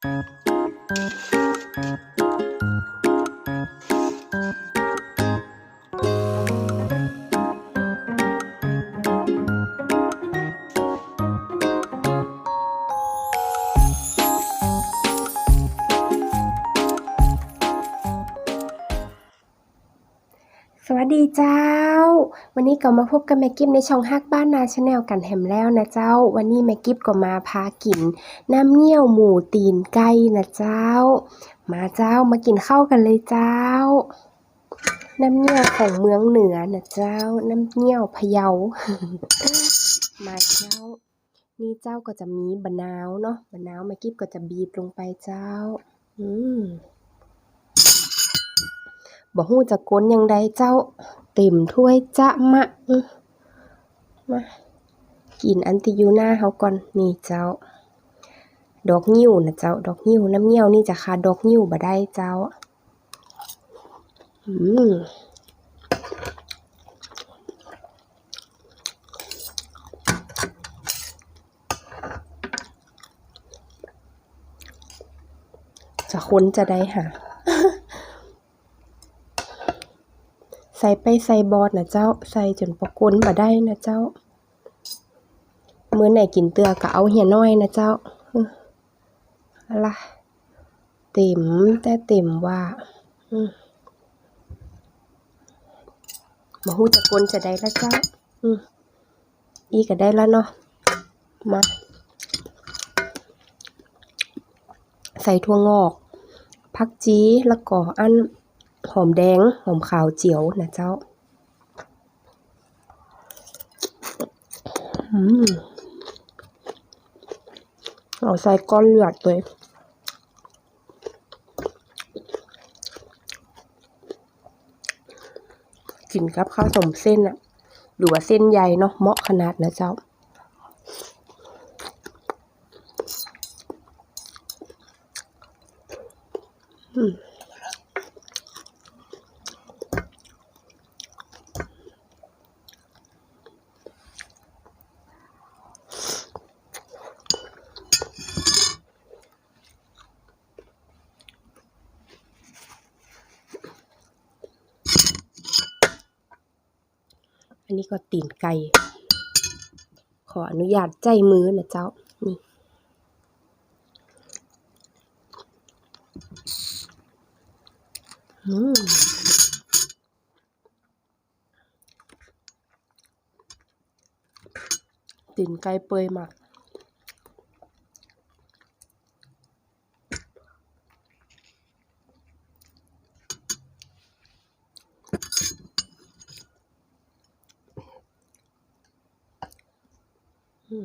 สวัสดีเจ้า วันนี้ก็มาพบกับแม่กิฟในช่องฮักบ้านนาชาแนลกันแฮมแล้วนะเจ้า วันนี้แม่กิฟก็มาพากิน น้ำเงี้ยวหมูตีนไก่นะเจ้า มาเจ้ามากินข้าวกันเลยเจ้า น้ำเงี้ยวของเมืองเหนือนะเจ้า น้ำเงี้ยวพะเยา มาเจ้า นี่เจ้าก็จะมีบะนาวเนาะบะนาวแม่กิฟก็จะบีบลงไปเจ้า อืมบ่ฮู้จะก้นยังใดเจ้า เต็มถ้วยจะมะมากินอันที่อยู่หน้าเฮาก่อนนี่เจ้า ดอกงิ้วนะเจ้า ดอกงิ้วน้ำเงี้ยวนี่จะขาดดอกงิ้วบ่ได้เจ้า อืมจะค้นจะได้หา ใส่ไปใส่บอดนะเจ้า ใส่จนปะกลบ่ได้นะเจ้าเมื้อไหนกินเตือก็เอาเหียน้อยนะเจ้าอะไรเต็มแต่เต็มว่ามบ่ฮู้จะกลจะได้ละเจ้าอีก็ได้แล้วเนาะมาใส่ถั่วงอก ผักจีแล้วก็อัน หอมแดง หอมขาวเจียวนะเจ้า เอาใส่ก้อนเลือดเลยกินกับข้าวสมเส้นอะหรือว่าเส้นใหญ่เนาะเหมาะขนาดนะเจ้าอืม ก็ตีนไก่ขออนุญาตใจมือนะเจ้า นี่ อืมตีนไก่เปื่อยมาก อื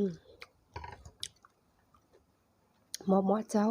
มอืมเหมาะเหมาะเจ้า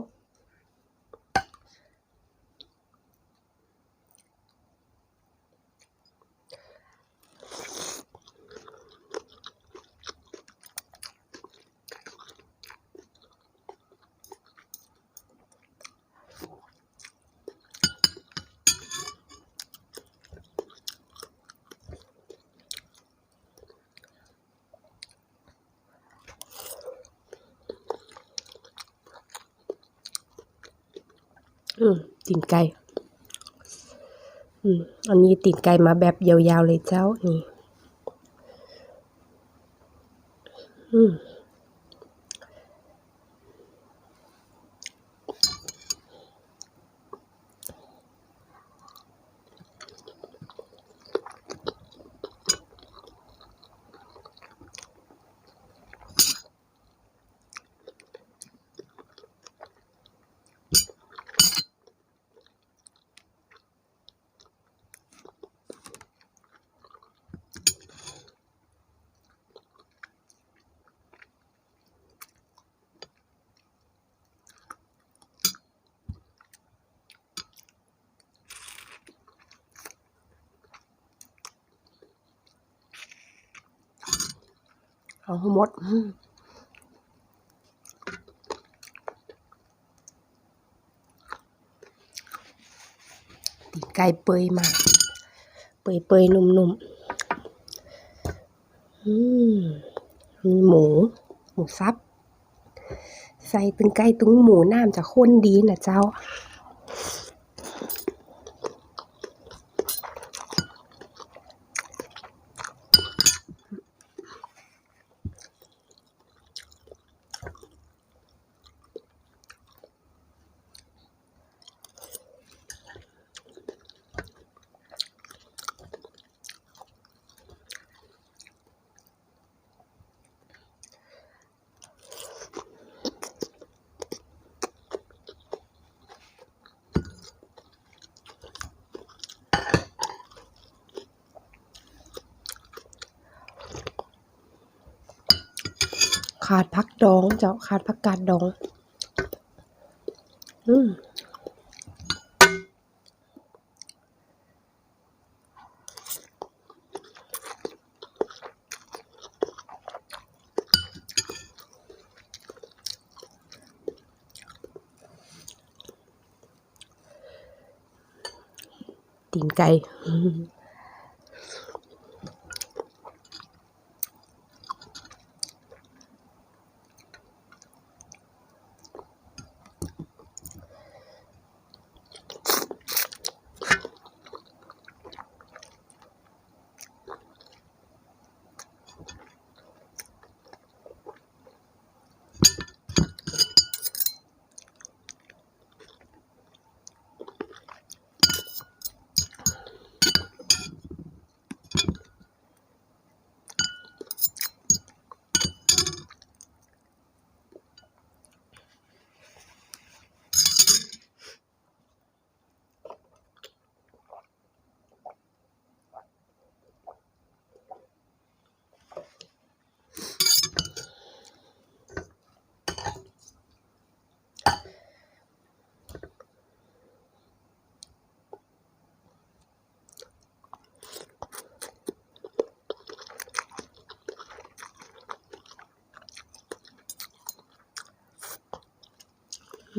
อืมตีนไก่ อืมอันนี้ตีนไก่มาแบบยาวๆเลยเจ้านี่ อืม อ เอาหมดตีนไก่เปยมา เปยเปยๆนุ่มๆอืมมีหมู หมูสับ ใส่ตึงไก่ตึงหมูน้ำจะข้นดีนะเจ้า ขาดพักดองเจ้าขาดผักกาดดอง อืมตีนไก่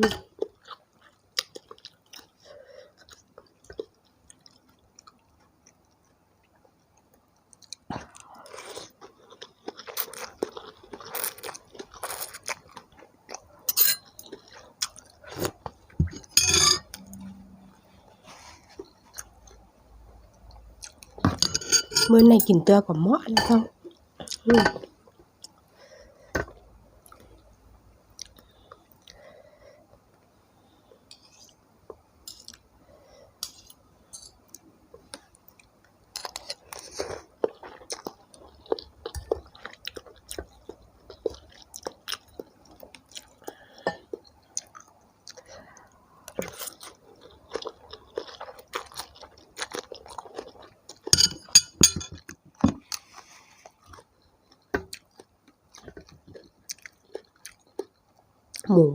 เมื่อในกินเตื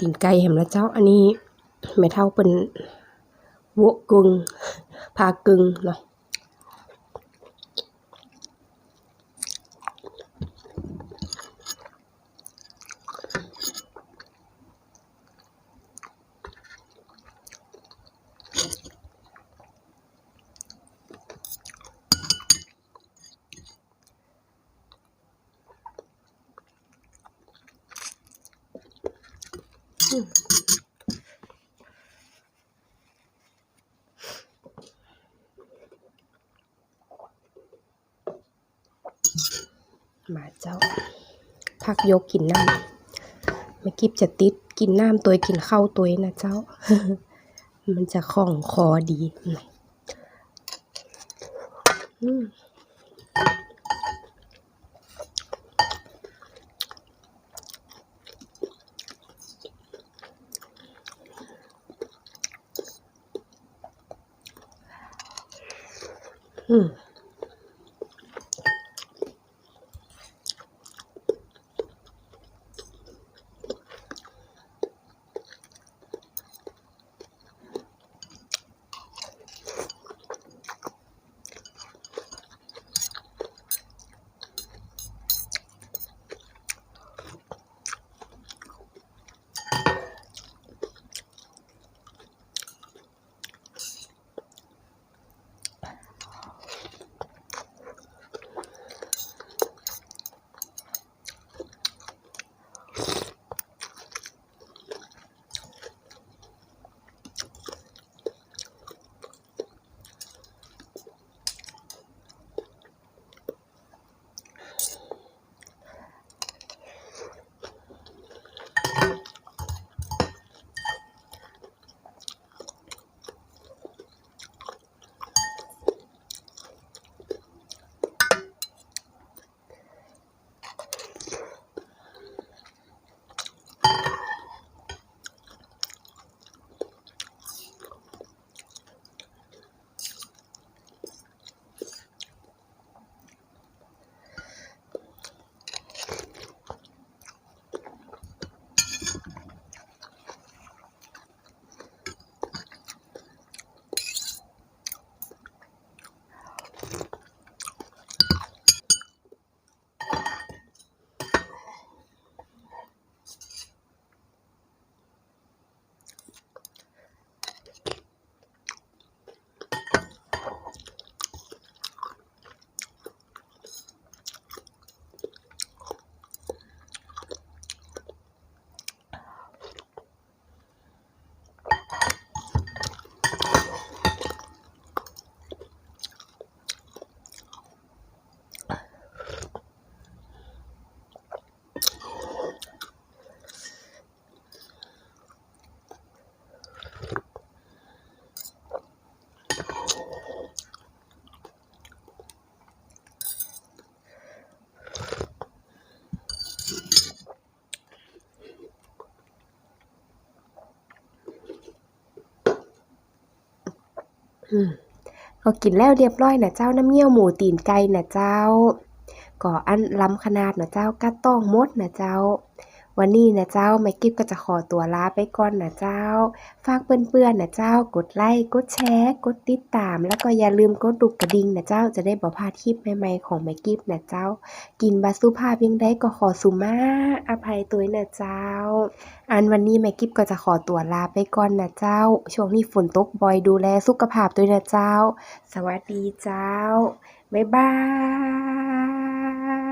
กับหม้อนะเจ้าอืมหมูตีนไก่แหมแล้วเจ้า อันนี้แม่เท่าเป็นวกกึงพากึงเนาะ มาเจ้า พักยกกินน้ำไม่กิบจะติดกินน้ำตัวกินข้าวตัวนะเจ้า มันจะคล่องคอดีอืมอืม ก็กินแล้วเรียบร้อยนะเจ้าน้ำเงี้ยวหมูตีนไก่นะเจ้า ก็อันล้ำขนาดนะเจ้าก็ต้องมดนะเจ้า วันนี้นะเจ้าแม่กิ๊บก็จะขอตัวลาไปก่อนนะเจ้า ฝากเพื่อนๆนะเจ้ากดไลค์กดแชร์กดติดตาม แล้วก็อย่าลืมกดดุกกระดิ่งนะเจ้าจะได้บ่พลาดคลิปใหม่ๆของแม่กิ๊บนะเจ้า กินบาสุภาพยังได้ก็ขอสุมาอภัยตัวนะเจ้า อันวันนี้แม่กิ๊บก็จะขอตัวลาไปก่อนนะเจ้า ช่วงนี้ฝนตกบ่อยดูแลสุขภาพด้วนะเจ้า สวัสดีเจ้าบ๊ายบาย